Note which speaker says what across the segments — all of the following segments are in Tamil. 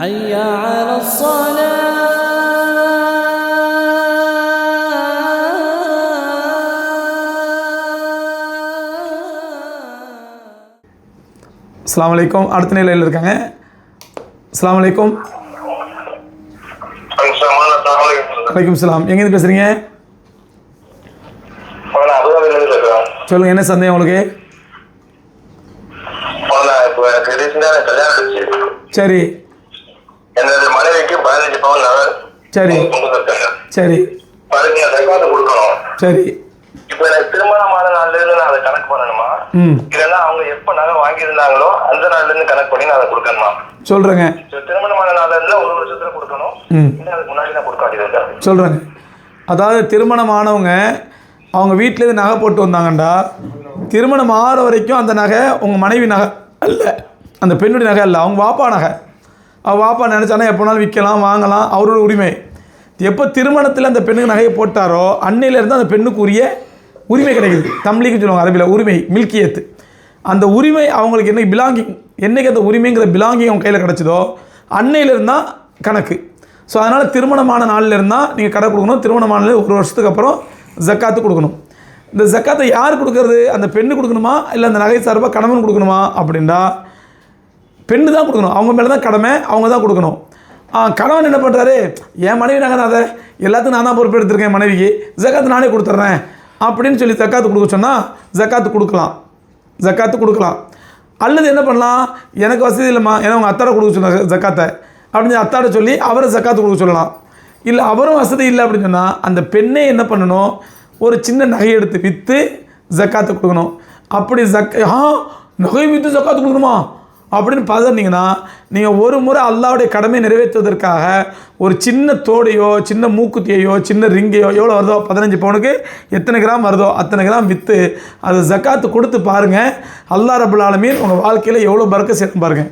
Speaker 1: حي على الصلاة
Speaker 2: அஸ்ஸலாமு அலைக்கும் அடுத்த நிலையில் இருக்காங்க அஸ்ஸலாமு அலைக்கும் வலைக்கும் சலாம் எங்கேருந்து பேசுகிறீங்க
Speaker 3: அபுதாபிலிருந்து பேசுறேன்
Speaker 2: சொல்லுங்கள் என்ன சந்தேகம் உங்களுக்கு
Speaker 3: நான் இப்போ எனக்கு ரீசெண்டாக கல்யாணம் ஆச்சு
Speaker 2: சரி
Speaker 3: எனது மனைவிக்கு பதினஞ்சு பவுன் நகை
Speaker 2: சரி. சரி.
Speaker 3: பதினஞ்சு தக்காத்து கொடுக்கணும்.
Speaker 2: சரி.
Speaker 3: இப்போ எனக்கு திருமணமான நாள்ல இருந்து நான் அதை கணக்கு பண்ணணுமா? இல்லைன்னா அவங்க எப்ப நகை வாங்கியிருந்தாங்களோ அந்த நாள்ல இருந்து கணக்கு பண்ணி நான் அதை கொடுக்கணுமா?
Speaker 2: சொல்கிறேங்க
Speaker 3: So, திருமணமான நாள்ல இருந்து ஒரு வருஷத்துல கொடுக்கணும். இல்லை அதுக்கு முன்னாடி நான் கொடுக்க வேண்டியது இல்லை
Speaker 2: சொல்கிறேங்க அதாவது திருமணமானவங்க அவங்க வீட்டிலேருந்து நகை போட்டு வந்தாங்கண்டா திருமணம் ஆகிற வரைக்கும் அந்த நகை உங்கள் மனைவி நகை அல்ல. அந்த பெண்ணுடைய நகை அல்ல அவங்க வாப்பா நகை. வாப்பா நினச்சானா எப்போனாலும் விற்கலாம் வாங்கலாம் அவரோட உரிமை. எப்போ திருமணத்தில் அந்த பெண்ணுக்கு நகையை போட்டாரோ அன்னையிலேருந்து அந்த பெண்ணுக்கு உரிய உரிமை கிடைக்குது. தம்லிக்கு சொல்லுவாங்க அரபியில் உரிமை மில்கியத்து. அந்த உரிமை அவங்களுக்கு என்னைக்கு பிலாங்கிங் என்னைக்கு அந்த உரிமைங்கிற பிலாங்கிங் அவங்க கையில் கிடச்சதோ அன்னையிலேருந்து தான் கணக்கு. ஸோ அதனால் திருமணமான நாளில் இருந்தால் நீங்கள் கடை கொடுக்கணும் திருமணமான ஒரு வருஷத்துக்கு அப்புறம் ஜக்காத்து கொடுக்கணும். இந்த ஜக்காத்தை யார் கொடுக்கறது? அந்த பெண்ணு கொடுக்கணுமா? இல்லை அந்த நகை சார்பாக கணவன் கொடுக்கணுமா? அப்படின்னா பெண்ணு தான் கொடுக்கணும். அவங்க மேலே தான் கடமை அவங்க தான் கொடுக்கணும். கணவன் என்ன பண்ணுறாரு என் மனைவி நாங்கள் அதை எல்லாத்துக்கும் நான் தான் பொறுப்பெடுத்திருக்கேன் மனைவிக்கு. ஜக்காத்து நானே கொடுத்துட்றேன் அப்படின்னு சொல்லி ஜக்காத்து கொடுக்க சொன்னால் ஜக்காத்து கொடுக்கலாம். ஜக்காத்து கொடுக்கலாம். அல்லது என்ன பண்ணலாம்? எனக்கு வசதி இல்லைம்மா. ஏன்னா உங்கள் அத்தாட கொடுக்க சொன்னாங்க ஜக்காத்தை. அப்படின்னு சொல்லி அத்தாட சொல்லி அவரை ஜக்காத்து கொடுக்க சொல்லலாம். இல்லை அவரும் வசதி இல்லை அப்படின்னு சொன்னால் அந்த பெண்ணே என்ன பண்ணணும்? ஒரு சின்ன நகை எடுத்து விற்று ஜக்காத்து கொடுக்கணும். அப்படி ஜக் ஆ நகை விற்று ஜக்காத்து கொடுக்கணுமா? அப்படின்னு பதறினீங்கன்னா நீங்கள் ஒரு முறை அல்லாவுடைய கடமையை நிறைவேற்றுவதற்காக ஒரு சின்ன தோடையோ சின்ன மூக்குத்தியையோ சின்ன ரிங்கையோ எவ்வளோ வருதோ பதினஞ்சு பவுனுக்கு எத்தனை கிராம் வருதோ அத்தனை கிராம் விற்று அது ஜக்காத்து கொடுத்து பாருங்கள் அல்லா ரபுல் ஆலமீன் உங்கள் வாழ்க்கையில் எவ்வளோ பறக்க சேர்த்து பாருங்கள்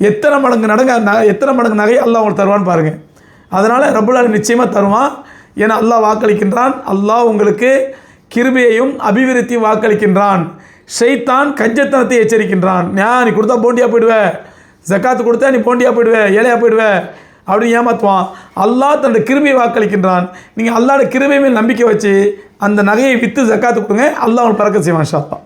Speaker 2: எத்தனை மடங்கு நடங்க நகை எத்தனை மடங்கு நகை அல்லாஹ் உங்களுக்கு தருவான்னு பாருங்கள் அதனால் ரபுல்லாலும் நிச்சயமாக தருவான். ஏன்னா அல்லாஹ் வாக்களிக்கின்றான். அல்லாஹ் உங்களுக்கு கிருபையையும் அபிவிருத்தியும் வாக்களிக்கின்றான். ஷைத்தான் கஞ்சத்தனத்தை எச்சரிக்கின்றான். ஞா நீ கொடுத்தா போண்டியாக போயிடுவேன் ஜக்காத்து கொடுத்தா நீ போண்டியாக போயிடுவேன் ஏழையாக போயிடுவேன் அப்படின்னு ஏமாத்துவான். அல்லாஹ் தன்னுடைய கிருமியை வாக்களிக்கின்றான். நீங்கள் அல்லாட கிருபை மேல் நம்பிக்கை வச்சு அந்த நகையை விற்று ஜக்காத்து கொடுங்க. அல்லாஹ் அவன் பறக்க செய்வான் ஷாத்தான்